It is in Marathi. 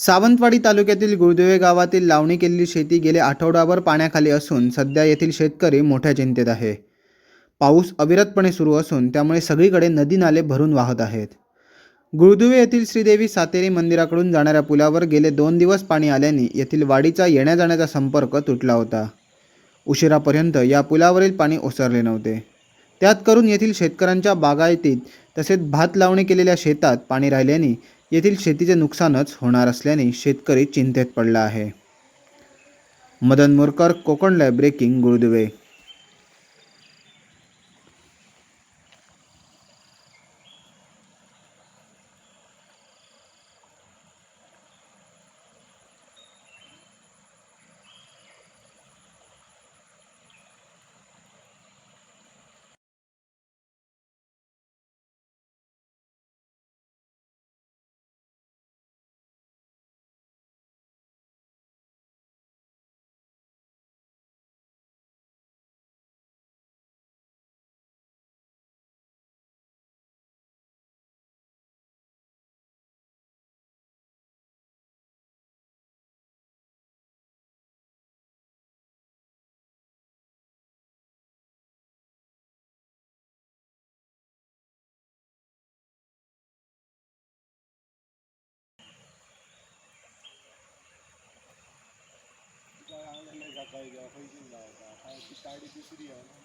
सावंतवाडी तालुक्यातील गुळदिवे गावातील लावणी केलेली शेती गेले आठवडाभर पाण्याखाली असून सध्या येथील शेतकरी मोठ्या चिंतेत आहे. पाऊस अविरतपणे सुरू असून त्यामुळे सगळीकडे नदी नाले भरून वाहत आहेत. गुळदुवे येथील श्रीदेवी सातेरी मंदिराकडून जाणाऱ्या पुलावर गेले दोन दिवस पाणी आल्याने येथील वाडीचा येण्या जाण्याचा संपर्क तुटला होता. उशिरापर्यंत या पुलावरील पाणी ओसरले नव्हते. त्यात करून येथील शेतकऱ्यांच्या बागायतीत तसेच भात लावणी केलेल्या शेतात पाणी राहिल्याने येथील शेतीचे नुकसानच होणार असल्याने शेतकरी चिंतेत पडला आहे. मदन मोरकर कोकण लाय ब्रेकिंग गुळदुवे पाहिजे पाहिजे लावता काय ती गाडी दुसरी आहे. ना